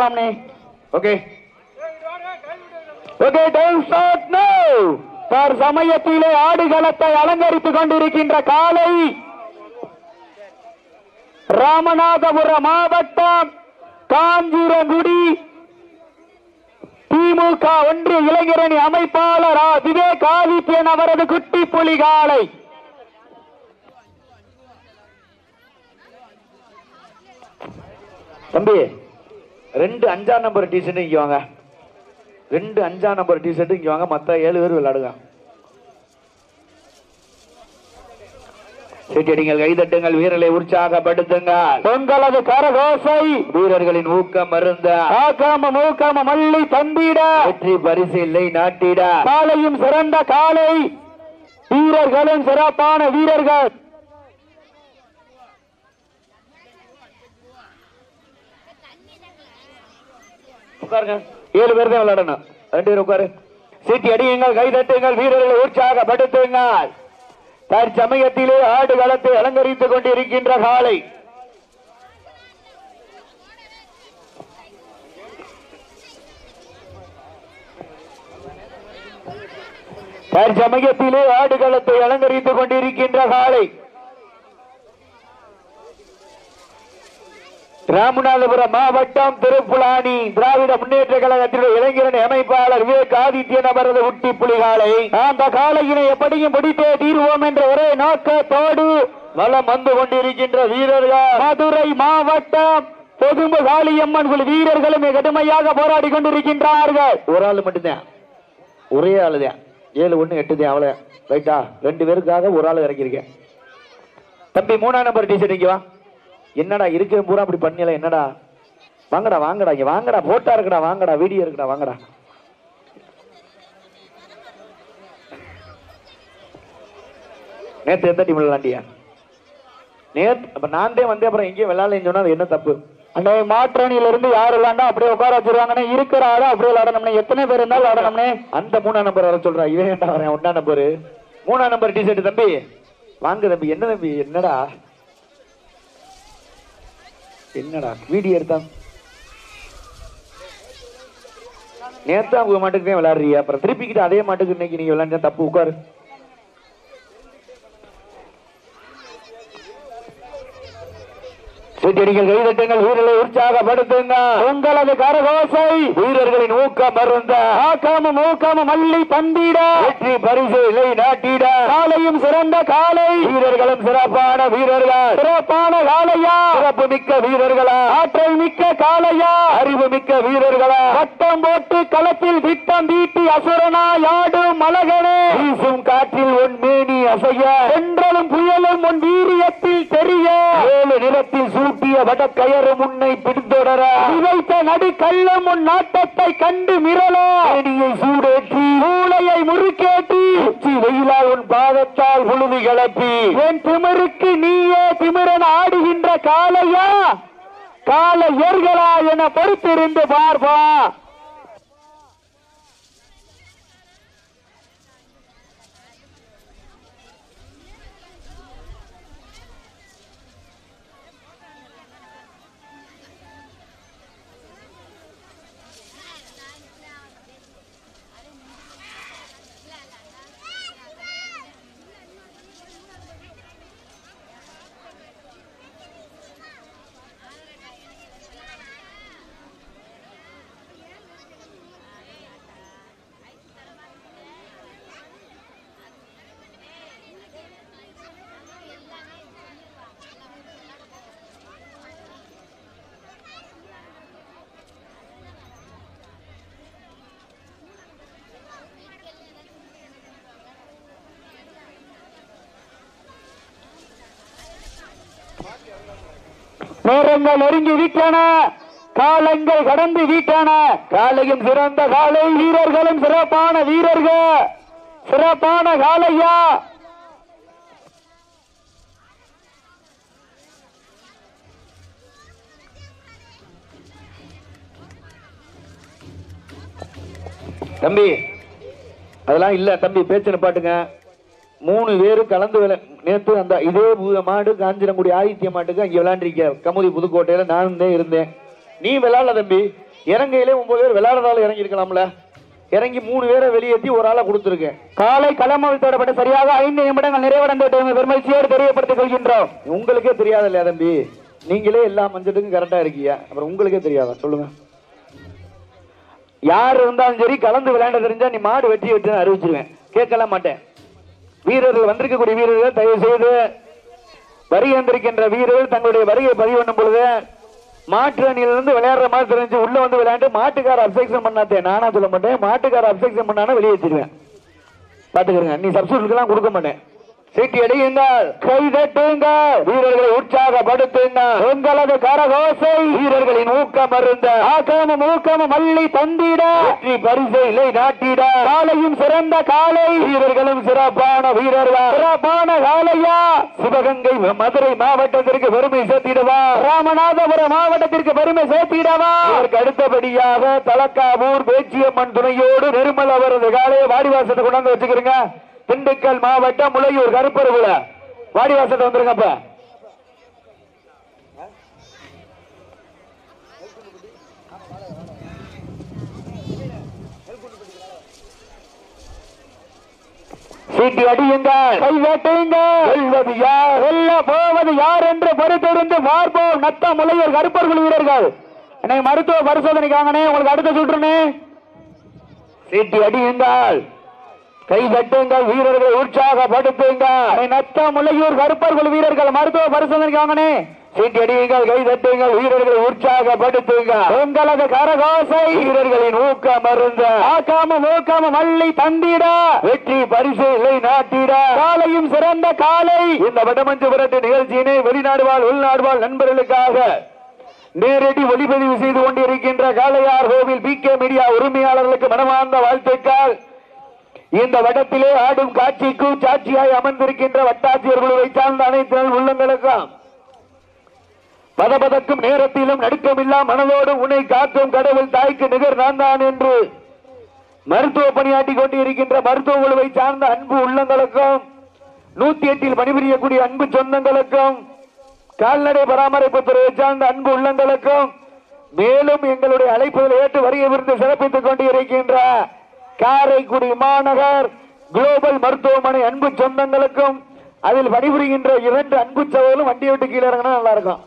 தொடங்கலாம்னே okay okay time start no sir சமயத்திலே ஆடுகளத்தை அலங்கரித்துக் கொண்டிருக்கின்ற காலை ராமநாதபுரம் மாவட்டம் காஞ்சிரங்குடி. திமுக ஒன்றிய இளைஞரணி அமைப்பாளர். விவேக் ஆதித்யன் அவரது குட்டி புலி காலை. தம்பி ரெண்டு அஞ்சாம் நம்பர் டிஷர்ட் இங்க வாங்க. ரெண்டு அஞ்சாம் நம்பர் டிஷர்ட் இங்க வாங்க. மத்த ஏழு பேர் விளையாடுங்க. சீட்டடிங்கள் கைதட்டுங்கள். வீரர்களை உற்சாகப்படுத்துங்கள். உங்களது கரகோசை வீரர்களின் ஊக்கம் மருந்த ஆக்காம மூக்காம மல்லி தந்திட. வெற்றி பரிசு இல்லை நாட்டிட. காலையும் சிறந்த காலை. வீரர்களும் சிறப்பான வீரர்கள். உட்காருங்க. ஏழு பேர் தான் விளையாடணும். ரெண்டு பேர் உட்காரு. சீட்டி அடியுங்கள் கைதட்டுங்கள் வீரர்களை உற்சாகப்படுத்துங்கள். தற்சமயத்திலே ஆடு களத்தை அலங்கரித்துக் கொண்டிருக்கின்ற காலை. தற்சமயத்திலே ஆடுகளத்தை அலங்கரித்துக் கொண்டிருக்கின்ற காலை. ராமநாதபுரம் மாவட்டம் திருப்புலானி திராவிட முன்னேற்ற கழகத்தினுடைய இளைஞரணி அமைப்பாளர் விவேக் ஆதித்யன் அவரது உட்டி புலிகாலை. அந்த காலையினை எப்படியும் பிடித்தே தீர்வோம் என்ற ஒரே நோக்கத்தோடு வலம் வந்து கொண்டிருக்கின்ற வீரர்கள். மதுரை மாவட்டம் பொதும்பு காளியம்மன் குழு வீரர்களும் கடுமையாக போராடி கொண்டிருக்கின்றார்கள். ஒரு ஆள் மட்டும்தான். ஒரே ஆளு தான் ஏழு ஒண்ணு எட்டு தான் அவ்வளோ ரைட்டா? ரெண்டு பேருக்காக ஒரு ஆள் இறக்கியிருக்கேன். தம்பி மூணாம் நம்பர் டீச்சர் இங்கே வா. என்னடா இருக்கிற பூரா அப்படி பண்ணல என்னடா? வாங்கடா வாங்கடா இங்க வாங்கடா போட்டா இருக்குடா வாங்கடா வீடியோ இருக்குடா வாங்கடா. நேத்து எந்த டீம் விளாண்டியா? நேத்து அப்ப நான் தான் வந்தேன் அப்புறம் எங்கேயும் விளையாடலன்னு சொன்னா அது என்ன தப்பு? அந்த மாற்றணியில இருந்து யார் விளையாண்டா அப்படியே உட்கார வச்சிருவாங்கன்னு இருக்கிற ஆளு அப்படியே விளையாடணும்னே. எத்தனை பேர் இருந்தாலும் விளையாடணும்னே. அந்த மூணாம் நம்பர் வர சொல்றா இவன் ஏன்டா வரேன் ஒன்னா நம்பர் மூணாம் நம்பர் டிஷர்ட் தம்பி. வாங்க தம்பி என்ன தம்பி என்னடா? என்னடா? வீடியோ எடுத்தா? நேத்து உங்க மாட்டுக்கு தான் அப்புறம் திருப்பிக்கிட்டு அதே மாட்டுக்கு இன்னைக்கு நீங்க விளையாண்டா தப்பு உட்காரு. சீட்டடிகள் கைதட்டுங்கள் வீரர்களை உற்சாகப்படுத்துங்க. உங்களது கரகோசை வீரர்களின் ஊக்கம் மருந்த ஆக்காம மூக்காம மல்லி தந்திட. வெற்றி பரிசு இல்லை நாட்டிட. காலையும் சிறந்த காலை. வீரர்களும் சிறப்பான வீரர்கள். சிறப்பான காலையா. சிறப்பு மிக்க வீரர்களா. ஆற்றல் மிக்க காலையா. அறிவு மிக்க வீரர்களா. வட்டம் போட்டு களத்தில் திட்டம் தீட்டி அசுரனா யாடும் மலகனே வீசும் காற்றில் உன் மேனி அசைய. சென்றலும் புயலும் உன் வீரியத்தில் தெரிய. ஏழு நிலத்தில் சூட்டிய வடக்கயறு முன்னை பின்தொடர. விதைத்த நடுக்கல்லும் உன் நாட்டத்தை கண்டு மிரள. மேனியை சூடேற்றி. மூளையை முறுக்கேட்டி உச்சி வெயிலால் உன் பாதத்தால் புழுதி கிளப்பி. என் திமிருக்கு நீயே திமிரன் ஆடுகின்ற காளையா? கால ஏர்களா என பொறுத்திருந்து பார்ப்பா. நேரங்கள் நெருங்கி விட்டன காலங்கள் கடந்து விட்டன காலையும் சிறந்த காலை வீரர்களும் சிறப்பான வீரர்கள். சிறப்பான காலையா? தம்பி அதெல்லாம் இல்ல தம்பி பேச்சு பாட்டுங்க மூணு பேரு கலந்து விளை நேத்து அந்த இதே மாடு காஞ்சிரங்குடி ஆதித்ய மாட்டுக்கு அங்க விளையாண்டிருக்க கமுதி புதுக்கோட்டையில நானும் தான் இருந்தேன். நீ விளையாடல தம்பி. இறங்கையிலே ஒன்பது பேர் விளையாடுறதால இறங்கி இருக்கலாம்ல இறங்கி மூணு பேரை வெளியேற்றி ஒரு ஆளை கொடுத்துருக்கேன். காலை களமவில் தொடப்பட்ட சரியாக ஐந்து நிமிடங்கள் நிறைவடைந்து விட்டது. பெருமகிழ்ச்சியோடு தெரியப்படுத்திக் கொள்கின்றோம். உங்களுக்கே தெரியாத இல்லையா தம்பி? நீங்களே எல்லா மஞ்சட்டுக்கும் கரெக்டா இருக்கீங்க. அப்புறம் உங்களுக்கே தெரியாதா? சொல்லுங்க. யார் இருந்தாலும் சரி கலந்து விளையாட தெரிஞ்சா நீ மாடு வெற்றி வெற்றி அறிவிச்சிருவேன். கேட்கல மாட்டேன். வீரர்கள் வந்திருக்கக்கூடிய வீரர்கள் தயவு செய்து வரி வந்திருக்கின்ற வீரர்கள் தங்களுடைய வரியை பதிவு பண்ணும் பொழுது மாற்று அணியிலிருந்து விளையாடுற மாதிரி தெரிஞ்சு உள்ள வந்து விளையாண்டு மாட்டுக்கார அப்செக்ஷன் பண்ணாதே. நானா சொல்ல மாட்டேன். மாட்டுக்கார அப்செக்ஷன் பண்ணானா வெளியே வச்சிருவேன். பாத்துக்கிறேங்க நீ சப்ஸ்டியூட்லாம் கொடுக்க மாட்டேன். சீட்டி அடியுங்கள் கை தட்டுங்கள். வீரர்களை உற்சாகப்படுத்துங்கள். உங்களது கரகோசை. வீரர்களின் ஊக்கம் அருந்த. ஆக்கமும் ஊக்கமும் மல்லி தந்திட. வெற்றி பரிசை இல்லை நாட்டிட. காலையும் சிறந்த காலை. வீரர்களும் சிறப்பான வீரர்கள். சிறப்பான காலையா. சிவகங்கை மதுரை மாவட்டத்திற்கு பெருமை சேர்த்திடவா. ராமநாதபுரம் மாவட்டத்திற்கு பெருமை சேர்த்திடவா. இதற்கு அடுத்தபடியாக தலக்காவூர் பேச்சியம்மன் துணையோடு நிர்மல் அவரது காலையை வாடிவாசத்தை கொண்டாந்து வச்சுக்கிறீங்க. திண்டுக்கல் மாவட்டம் முளையூர் கருப்பருகுல வாடிவாசத்தை வந்துருங்கப்ப சீட்டி அடியுங்கள். கை வேட்டுங்கள். வெல்வது யார்? வெல்ல போவது யார் என்று பொறுத்திருந்து பார்ப்போம். நத்த முளையூர் கருப்பர்கள் வீரர்கள். என்னை மருத்துவ பரிசோதனைக்காங்கனே உங்களுக்கு அடுத்த சுற்றுனே சீட்டி அடியுங்கள். கை தட்டுங்கள் வீரர்களை உற்சாகப்படுத்துங்கள். நத்த முளையூர் கருப்பர்கள் வீரர்கள் மருத்துவ பரிசோதனைக்காங்கனே சீட்டி அடியுங்கள் கை தட்டுங்கள் வீரர்களை உற்சாகப்படுத்துங்க உங்களது கரகோசை. வீரர்களின் ஊக்கம் மருந்த ஆக்காம ஊக்காம மல்லி தந்திட. வெற்றி பரிசு இல்லை நாட்டிட. காலையும் சிறந்த காலை. இந்த வடமஞ்சு விரட்டு நிகழ்ச்சியினை வெளிநாடு வாழ் உள்நாடு வாழ் நண்பர்களுக்காக நேரடி ஒளிப்பதிவு செய்து கொண்டிருக்கின்ற காளையார் கோவில் பி கே மீடியா உரிமையாளர்களுக்கு மனமார்ந்த வாழ்த்துக்கள். இந்த வடத்திலே ஆடும் காட்சிக்கும் சாட்சியாய் அமர்ந்திருக்கின்ற வட்டாட்சியர் குழுவை சார்ந்த அனைத்து உள்ளங்களுக்கும். பதபதக்கும் நேரத்திலும் நடுக்கமில்லா மனதோடு உன்னை காக்கும் கடவுள் தாய்க்கு நிகர் நான் தான் என்று மருத்துவ பணியாற்றி கொண்டிருக்கின்ற மருத்துவ குழுவை சார்ந்த அன்பு உள்ளங்களுக்கும் நூத்தி எட்டில் பணிபுரியக்கூடிய அன்பு சொந்தங்களுக்கும் கால்நடை பராமரிப்பு துறையை சார்ந்த அன்பு உள்ளங்களுக்கும் மேலும் எங்களுடைய அழைப்புகளை ஏற்று வருகை விருந்து சிறப்பித்துக் கொண்டிருக்கின்ற காரைக்குடி மாநகர் குளோபல் மருத்துவமனை அன்பு சொந்தங்களுக்கும் அதில் பணிபுரிகின்ற இரண்டு அன்பு சகோதரும் வண்டி விட்டு கீழே இறங்கினா நல்லா இருக்கும்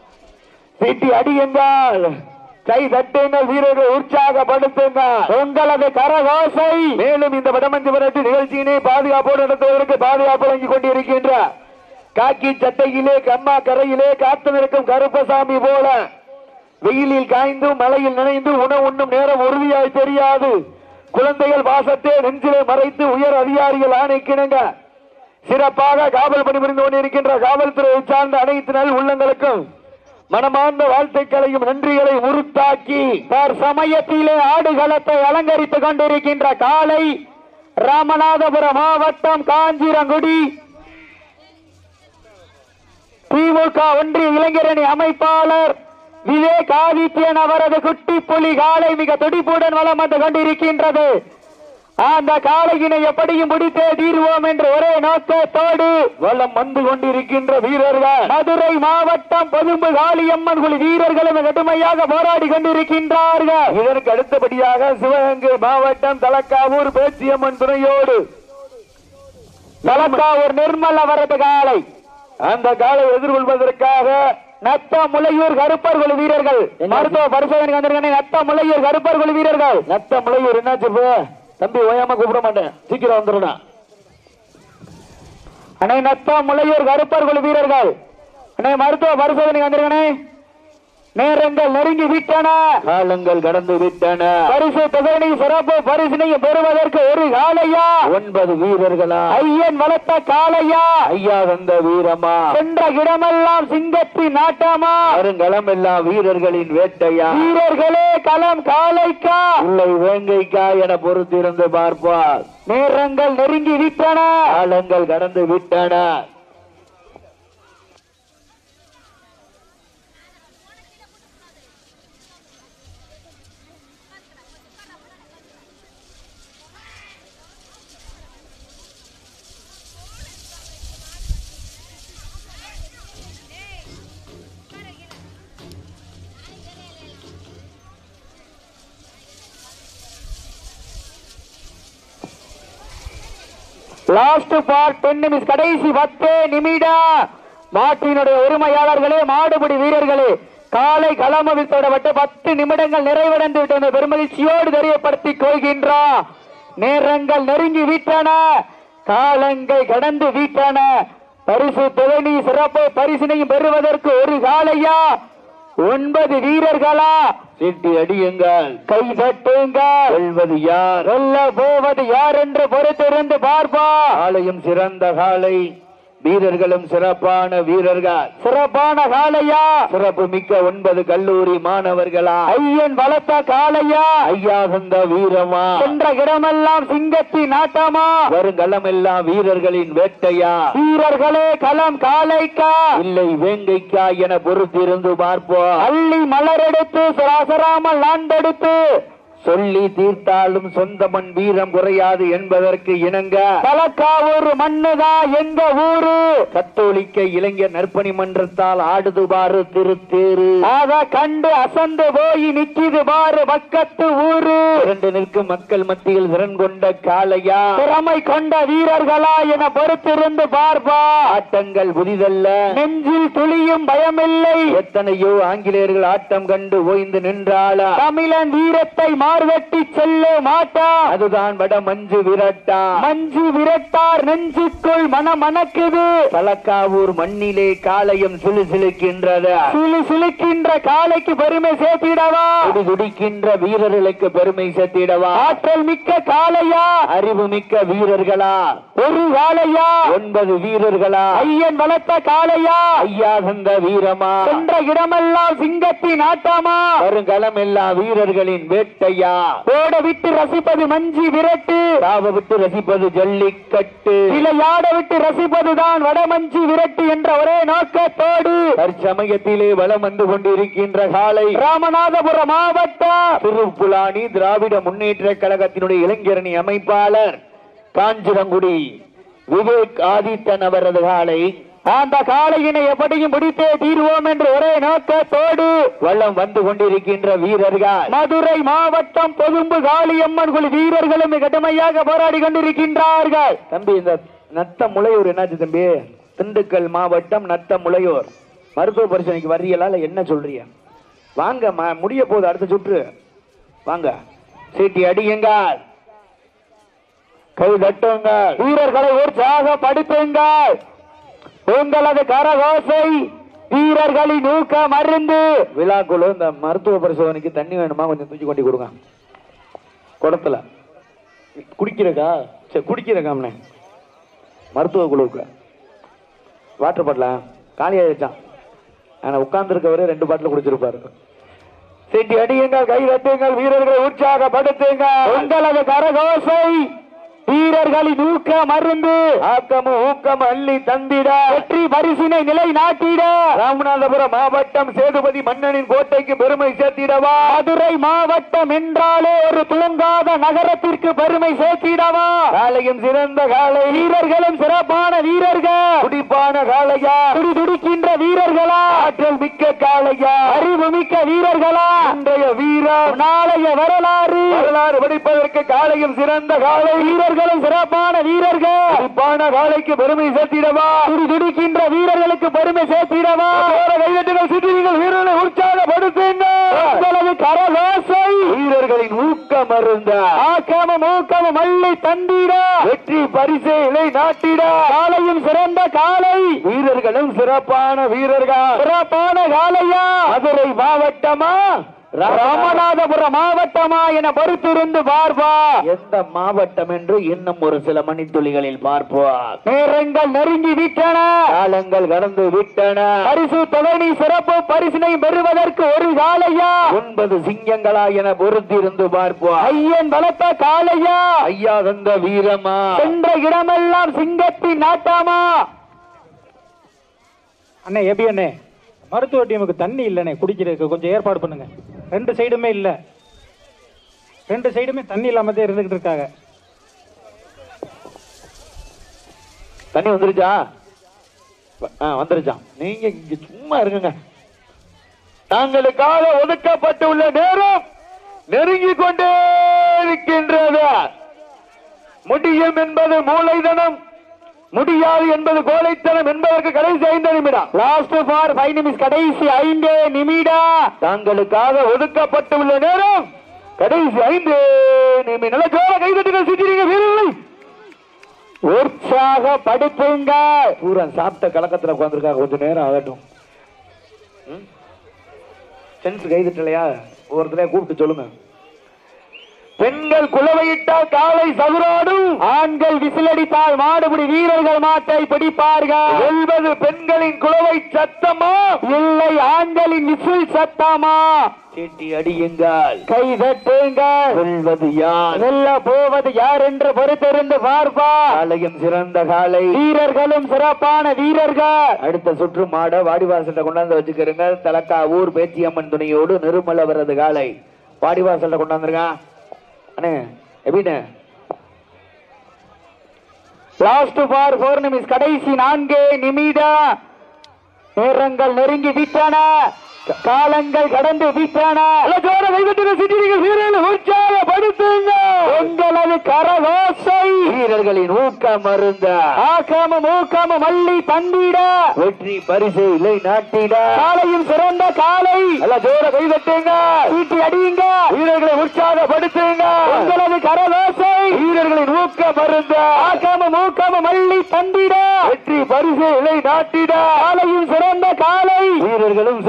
சீட்டி அடியுங்கள். கை தட்டுங்கள் வீரர்கள் உற்சாகப்படுத்துங்கள். உங்களது கரகோசை. மேலும் இந்த வடமஞ்சு விரட்டு நிகழ்ச்சியினை பாதுகாப்போடு நடத்துவதற்கு பாதுகாப்பு வழங்கிக் கொண்டிருக்கின்ற காக்கி சட்டையிலே கம்மா கரையிலே காத்து நிற்கும் கருப்பசாமி போல. வெயிலில் காய்ந்தும் மழையில் நினைந்து உணவு உண்ணும் நேரம் உறுதியாய் தெரியாது. குழந்தைகள் வாசத்தை நெஞ்சிலே மறைத்து உயர் அதிகாரிகள் ஆணைக்கிணங்க. சிறப்பாக காவல் பணிபுரிந்து கொண்டிருக்கின்ற காவல்துறையை சார்ந்த அனைத்து நல் உள்ளங்களுக்கும் மனமார்ந்த வாழ்த்துக்களையும் நன்றிகளை உருத்தாக்கி சமயத்திலே ஆடுகளத்தை அலங்கரித்துக் கொண்டிருக்கின்ற காலை ராமநாதபுரம் மாவட்டம் காஞ்சிரங்குடி. திமுக ஒன்றிய இளைஞரணி அமைப்பாளர் விவேக் ஆதித்யன் அவரது குட்டி புலி காலை மிக துடிப்புடன் வளம் வந்து கொண்டிருக்கின்றது. அந்த காளையினை எப்படியும் முடித்தே தீர்வோம் என்று ஒரே நோக்கத்தோடு வலம் வந்து கொண்டிருக்கின்ற வீரர்கள். மதுரை மாவட்டம் பொதும்பு காளியம்மன் குழு வீரர்களும் கடுமையாக போராடி கொண்டிருக்கின்றார்கள். இதற்கு அடுத்தபடியாக சிவகங்கை மாவட்டம் தலக்காவூர் பேச்சியம்மன் துணையோடு. தலக்காவூர் நிர்மல் அவரது காலை அந்த காலை எதிர்கொள்வதற்காக நத்த முளையூர் கருப்பர் குழு வீரர்கள். மருத்துவ பரிசோதனை வந்திருக்காங்க. நத்த முளையூர் கருப்பர் குழு வீரர்கள். நத்த முளையூர் என்னாச்சு? தம்பி ஓயாம கூப்பிட மாட்டேன் சீக்கிரம் வந்துடுடா அண்ணே நத்த முளையூர் கருப்பர் குழு வீரர்கள். அண்ணே மருத்துவ பரிசோதனை வந்திருக்கானே. நேரங்கள் நெருங்கி விட்டன. காலங்கள் கடந்து விட்டன. பரிசு தொகையினை சிறப்பு பரிசினையும் பெறுவதற்கு ஒரு காலையா? ஒன்பது வீரர்களா? ஐயன் வளர்த்த காளையா ஐயா வந்த வீரமா? சென்ற இடமெல்லாம் சிங்கத்தின் நாட்டமா? வருங்களம் எல்லாம் வீரர்களின் வேட்டையா? வீரர்களே களம் காளைக்கா இல்லை வேங்கைக்கா என பொறுத்திருந்து பார்ப்பார். நேரங்கள் நெருங்கி விட்டன. காலங்கள் கடந்து விட்டன. லாஸ்ட் பார்ட் டென் நிமிஷம் கடைசி பத்து நிமிடம் மாட்டினுடைய உரிமையாளர்களே மாடுபிடி வீரர்களே காலை களமவில் தொடப்பட்டு பத்து நிமிடங்கள் நிறைவடைந்து விட்டது பெருமகிழ்ச்சியோடு தெரியப்படுத்திக் கொள்கின்றார் நேரங்கள் நெருங்கி விட்டன. காலங்கள் கடந்து விட்டன. பரிசு தொகைனி சிறப்பு பரிசினையும் பெறுவதற்கு ஒரு காலையா? ஒன்பது வீரர்களா? சீட்டி அடியுங்கள். கை தட்டுங்கள். வெல்வது யார்? வெல்ல போவது யார் என்று பொறுத்திருந்து பார்ப்பா காலையும் சிறந்த காலை. வீரர்களும் சிறப்பான வீரர்கள். சிறப்பான காலையா சிறப்பு மிக்க ஒன்பது கல்லூரி மாணவர்களா? ஐயன் வளர்த்த காலையா ஐயா தந்த வீரமா? சென்ற இடமெல்லாம் சிங்கத்தின் ஆட்டமா வருங்களமெல்லாம் வீரர்களின் வேட்டையா? வீரர்களே களம் காலைக்கா இல்லை வேங்கைக்கா என பொறுத்திருந்து பார்ப்போம். அள்ளி மலரெடுத்து சராசராமல் நாண்டெடுத்து சொல்லி தீர்த்தாலும் சொந்த மண் வீரம் குறையாது என்பதற்கு இணங்க. தலக்காவூர் மண்ணுதா எங்க ஊரு? கத்தோலிக்க இளைஞர் நற்பணி மன்றத்தால் ஆடுதுபாறு திருத்தேரு. அத கண்டு அசந்து போய் நிக்கிது பாரு பக்கத்து ஊரு. இரண்டு நிற்கும் மக்கள் மத்தியில் திறன் கொண்ட காளையா? திறமை கொண்ட வீரர்களா என பொறுத்திருந்து பார்ப்பா. ஆட்டங்கள் புதிதல்ல. நெஞ்சில் துளியும் பயமில்லை. எத்தனையோ ஆங்கிலேயர்கள் ஆட்டம் கண்டு ஓய்ந்து நின்றாளா? தமிழன் வீரத்தை மார்வெட்டி செல்ல மாட்டா. அதுதான் வட மஞ்சு விரட்டா. மஞ்சு விரட்டார் நெஞ்சுக்குள் மனம் மணக்குது தலக்காவூர் மண்ணிலே காளையம் சிலுசிலுக்கின்றது. சிலு சிலுக்கின்ற காலைக்கு பெருமை சேர்த்திடவா? துடி துடிக்கின்ற வீரர்களுக்கு பெருமை சேர்த்திடவா? ஆற்றல் மிக்க காளையா? அறிவு மிக்க வீரர்களா? ஒரு காளையா? ஒன்பது வீரர்களா? ஐயன் வளர்த்த காளையா? ஐயா தந்த வீரமா? சென்ற இடமெல்லாம் சிங்கத்தின் ஆட்டமா? வருங்களம் எல்லா வீரர்களின் வேட்டையா? ஓட விட்டு ரசிப்பது மஞ்சி விரட்டு. தாவ விட்டு ரசிப்பது ஜல்லிக்கட்டு. விளையாட விட்டு ரசிப்பதுதான் வடமஞ்சி விரட்டு என்ற ஒரே நோக்கத்தோடு. தற்சமயத்திலே வலம் வந்து கொண்டிருக்கின்ற காலை ராமநாதபுரம் மாவட்டம் திருப்புலானி திராவிட முன்னேற்ற கழகத்தினுடைய இளைஞரணி அமைப்பாளர். காஞ்சிரங்குடி. விவேக் ஆதித்தன் அவரது காலை. அந்த காளையினை எப்படியும் பிடித்தே தீர்வோம் என்று ஒரே நோக்கத்தோடு வள்ளம் வந்து கொண்டிருக்கின்ற வீரர்கள். மதுரை மாவட்டம் பொதும்பு காளியம்மன் குழு வீரர்களும் கடுமையாக போராடி கொண்டிருக்கின்றார்கள். தம்பி இந்த நத்த முளையூர் என்னாச்சு தம்பி? திண்டுக்கல் மாவட்டம் நத்த முளையூர் மருத்துவ பரிசோதனைக்கு வர்றீங்களா இல்ல என்ன சொல்றீங்க? வாங்க முடிய போகுது அடுத்த சுற்று. வாங்க. சீட்டி அடியுங்கள். கை தட்டுங்கள் வீரர்களை உற்சாகப்படுத்துங்கள் உங்களது கரகோசை வீரர்களின் ஊக்க மருந்து விழாக்குழு இந்த மருத்துவ பரிசோதனைக்கு தண்ணி வேணுமா? கொஞ்சம் தூக்கி கொண்டு கொடுங்க. குடத்துல. குடிக்கிறக்கா சரி குடிக்கிறக்காம்னே மருத்துவ குழுவுக்கு. வாட்டர் பாட்டில? காலியாயிடுச்சான் ஆனால் உட்கார்ந்துருக்கவரே ரெண்டு பாட்டில் குடிச்சிருப்பாரு. சீட்டி அடியுங்கள் கை தட்டுங்கள் வீரர்களை உற்சாகப்படுத்துங்கள். உங்களது கரகோசை வீரர்களின் ஊக்க மருந்து ஆக்கமும் ஊக்கம் அள்ளி தந்திட. வெற்றி பரிசினை நிலை நாட்டிட ராமநாதபுரம் மாவட்டம் சேதுபதி மன்னனின் கோட்டைக்கு பெருமை சேர்த்திடவா? மதுரை மாவட்டம் என்றாலே ஒரு துளங்காத நகரத்திற்கு பெருமை சேர்த்திடவா? காலையும் சிறந்த காலை வீரர்களும் சிறப்பான வீரர்கள். துடிப்பான காளையா? துடி துடிக்கின்ற வீரர்களா? ஆற்றல் மிக்க காளையா? அறிவு மிக்க வீரர்களா? இன்றைய வீரம் நாளைய வரலாறு. வரலாறு படிப்பதற்கு காலையும் சிறந்த காலை வீரர்களும் சிறப்பான வீரர்கள். காளைக்கு பெருமை சேர்த்திடவா? துடி துடிக்கின்ற வீரர்களுக்கு பெருமை சேர்த்திடவா? கைதட்டுகள் வீரர்களை உற்சாகப்படுத்துங்க உங்களது கரகோசை. வீரர்களின் ஊக்கம் அருந்த. ஆக்கமும் ஊக்கமும் அள்ளி தந்திட. வெற்றி பரிசை இலை நாட்டிட. காலையும் சிறந்த காலை. வீரர்களும் சிறப்பான வீரர்கள். சிறப்பான காலையா? மதுரை மாவட்டமா? ராமநாதபுரம் மாவட்டமா என பொறுத்திருந்து பார்ப்பா. எந்த மாவட்டம் என்று இன்னும் ஒரு சில மணித்துளிகளில் பார்ப்போம். நேரங்கள் நெருங்கி விட்டன. காலங்கள் கடந்து விட்டன. பரிசு தொகைனி சிறப்பு பரிசினை பெறுவதற்கு ஒரு காலையா? ஒன்பது சிங்கங்களா என பொறுத்திருந்து பார்ப்போம். ஐயன் வளர்த்த காலையா? ஐயா தந்த வீரமா? சென்ற இடமெல்லாம் சிங்கத்தின் நாட்டாமா? அண்ணே எப்படி அண்ணே? மருத்துவ டீமுக்கு தண்ணி இல்லைண்ணே குடிக்கிறதுக்கு கொஞ்சம் ஏற்பாடு பண்ணுங்க. ரெண்டு சைடுமே இல்லை. ரெண்டு சைடுமே தண்ணி இல்லாம தான் இருந்துகிட்டு இருக்காங்க. தண்ணி வந்துருச்சா? ஆ வந்துருச்சான் நீங்க இங்க சும்மா இருங்க தாங்களுக்காக ஒதுக்கப்பட்டுள்ள நேரம் நெருங்கி கொண்டே இருக்கின்றது. முடியும் என்பது மூளைதனம் முடியாது என்பது கோலைத்தனம் என்பதற்கு கடைசி ஐந்து நிமிடம். லாஸ்ட் ஃபார் ஃபைவ் நிமிஷம் கடைசி ஐந்து நிமிடம். தாங்களுக்காக ஒதுக்கப்பட்டுள்ள நேரம் கடைசி ஐந்து நிமிடம். நல்ல ஜோர கைதட்டுகள் சிட்டிங்க வீரர்களை. உற்சாகப்படுத்துங்க பூரா சாப்பிட்ட கலக்கத்தில் உட்காந்துருக்காங்க கொஞ்சம் நேரம் ஆகட்டும். சென்ஸ் கைதட்டலையா? ஒவ்வொருத்தரையா கூப்பிட்டு சொல்லுங்க. பெண்கள் குலவையிட்டால் காலை சதுராடும். ஆண்கள் விசிலடித்தால் மாடுபிடி வீரர்கள் மாட்டை பிடிப்பார்கள். வெல்வது பெண்களின் குலவை சத்தமா? இல்லை ஆண்களின் விசில் சத்தமா? சீட்டி அடியுங்கள். கை தட்டுங்கள். வெல்வது யார்? வெல்ல போவது யார் என்று பொறுத்திருந்து பார்ப்பா காலையும் சிறந்த காலை. வீரர்களும் சிறப்பான வீரர்கள். அடுத்த சுற்று மாட வாடிவாசல்ல கொண்டாந்து வச்சுக்கிறங்க தலக்கா ஊர் பேச்சியம்மன் துணையோடு நிருமல வர்றது காலை. வாடிவாசல்ல கொண்டாந்துருங்க. அண்ணே எப்படிண்ணே? லாஸ்ட் ஃபார் போர் நிமிஷம் கடைசி நான்கு நிமிடம் நேரங்கள் நெருங்கி விட்டன. காலங்கள் கடந்து விட்டன உங்களது கரகோசை வீரர்களின் ஊக்கம் மருந்த ஆக்காம மூக்காம மல்லி தந்திட. வெற்றி பரிசு இல்லை நாட்டிட. காலையும் சிறந்த காலை. நல்ல ஜோர கைதட்டுங்க. சீட்டி அடியுங்க. வீரர்களை உற்சாகப்படுத்துங்க. உங்களது கரகோசை. வீரர்களின் ஊக்கம் மருந்த ஆக்காம மூக்காம மல்லி தந்திட. வெற்றி பரிசு இல்லை நாட்டிட. காலையும் சிறந்த காலை. வீரர்களும்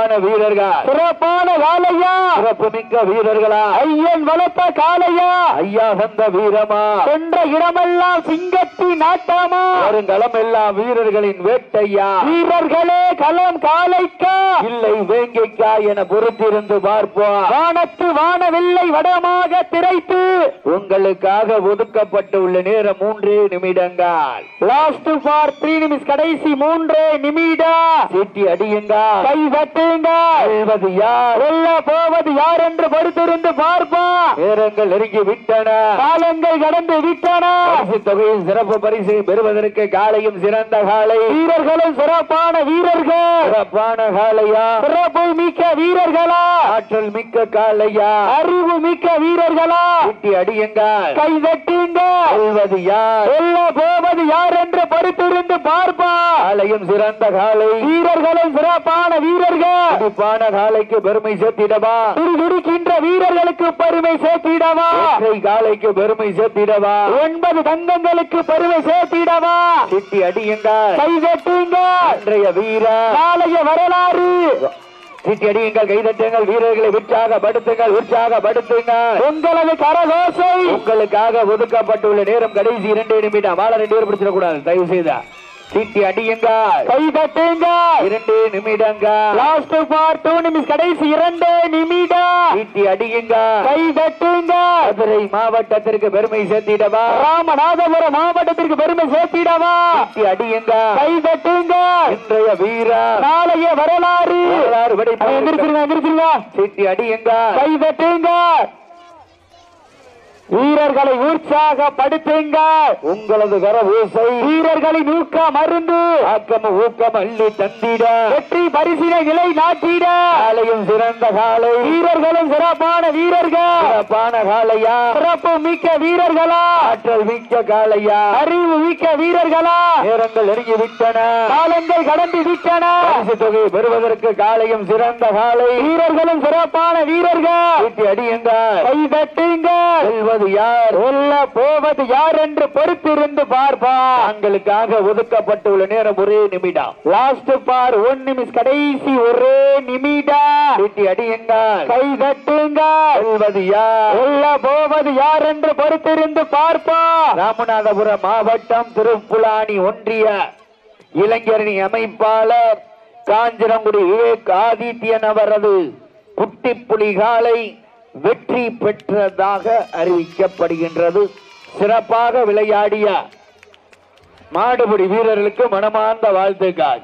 சிறப்பான வீரர்கள். சிறப்பான காலையா சிறப்பு மிக்க வீரர்களா. ஐயன் வளர்த்த காலையா ஐயா வந்த வீரமா. சென்ற இடமெல்லாம் சிங்கத்தி நாட்டாமா. வருங்களம் எல்லாம் வீரர்களின் வேட்டையா. வீரர்களே களம் காலைக்கா இல்லை வேங்கைக்கா என பொறுத்திருந்து பார்ப்போம். வானத்து வானவில்லை வடமாக திரைத்து. உங்களுக்காக ஒதுக்கப்பட்டுள்ள நேரம் மூன்றே நிமிடங்கள். லாஸ்ட் ஃபார் த்ரீ நிமிஷம் கடைசி மூன்று நிமிடம் சீட்டி அடியுங்க கை யார்? வெல்ல போவது யார் என்று பொறுத்திருந்து பார்ப்பா. நேரங்கள் நெருங்கி விட்டன. காலங்கள் கடந்து விட்டன. பரிசு தொகையின் சிறப்பு பரிசை பெறுவதற்கு காலையும் சிறந்த காலை. வீரர்களும் சிறப்பான வீரர்கள். சிறப்பான காலையா? சிறப்பு மிக்க வீரர்களா? ஆற்றல் மிக்க காலையா? அறிவு மிக்க வீரர்களா? சீட்டி அடியுங்க கை தட்டுங்க யார்? வெல்ல போவது யார் என்று பொறுத்திருந்து பார்ப்பா. காலையும் சிறந்த காலை. வீரர்களும் சிறப்பான வீரர்கள். துடிப்பான காலைக்கு பெருமை சேர்த்திடவா? துடிதுடிக்கின்ற வீரர்களுக்கு பெருமை சேர்த்திடவா? காலைக்கு பெருமை சேர்த்திடவா? ஒன்பது தங்கங்களுக்கு பெருமை சேர்த்திடவா? சிட்டி அடியுங்க. கை தட்டுங்க. அன்றைய வீரா. நாளைய வரலாறு. சிட்டி அடியுங்கள் கைதட்டுங்கள் வீரர்களை உற்சாகப்படுத்துங்கள் உற்சாகப்படுத்துங்கள் உங்களது கரகோசை. உங்களுக்காக ஒதுக்கப்பட்டுள்ள நேரம் கடைசி இரண்டு நிமிடம். வாழ ரெண்டு பேரும் பிடிச்சிடக்கூடாது தயவு செய்த சீட்டி அடியுங்கள். கை தட்டுங்க இரண்டு நிமிடங்கள். லாஸ்ட் ஃபார் டூ நிமிஷம் கடைசி இரண்டு நிமிடம். சீட்டி அடியுங்க கை தட்டுங்க மதுரை மாவட்டத்திற்கு பெருமை சேர்த்திடவா? ராமநாதபுரம் மாவட்டத்திற்கு பெருமை சேர்த்திடவா? சீட்டி அடியுங்க கை தட்டுங்க இன்றைய வீரா நாளைய வரலாறு. வரலாறு சீட்டி அடியுங்க கை தட்டுங்க வீரர்களை உற்சாகப்படுத்துங்க உங்களது கரபூசை வீரர்களின் ஊக்க மருந்து. ஆக்கம் ஊக்கம் அள்ளி தந்திட. வெற்றி பரிசினை நிலை நாட்டிட. காலையும் சிறந்த காலை. வீரர்களும் சிறப்பான வீரர்கள். சிறப்பான காலையா? சிறப்பு மிக்க வீரர்களா? ஆற்றல் மிக்க காலையா? அறிவு மிக்க வீரர்களா? நேரங்கள் நெருங்கி விட்டன. காலங்கள் கடந்து விட்டன. பரிசு தொகை பெறுவதற்கு காலையும் சிறந்த காலை. வீரர்களும் சிறப்பான வீரர்கள். அடியுங்க கை தட்டுங்க செல்வது யார்? வெல்ல போவது யார் என்று பொறுத்திருந்து பார்ப்பா. தங்களுக்காக ஒதுக்கப்பட்டுள்ள நேரம் ஒரே நிமிடம். லாஸ்ட் பார் ஒன் நிமிஷம் கடைசி ஒரே நிமிடம் சீட்டி அடியுங்க கை தட்டுங்க செல்வது யார்? வெல்ல போவது யார் என்று பொறுத்திருந்து பார்ப்பா. ராமநாதபுரம் மாவட்டம் திருப்புலானி ஒன்றிய இளைஞரணி அமைப்பாளர் காஞ்சிரங்குடி விவேக் ஆதித்யன் அவரது குட்டி புலிகாலை வெற்றி பெற்றதாக அறிவிக்கப்படுகின்றது. சிறப்பாக விளையாடிய மாடுபிடி வீரர்களுக்கு மனமார்ந்த வாழ்த்துக்கள்.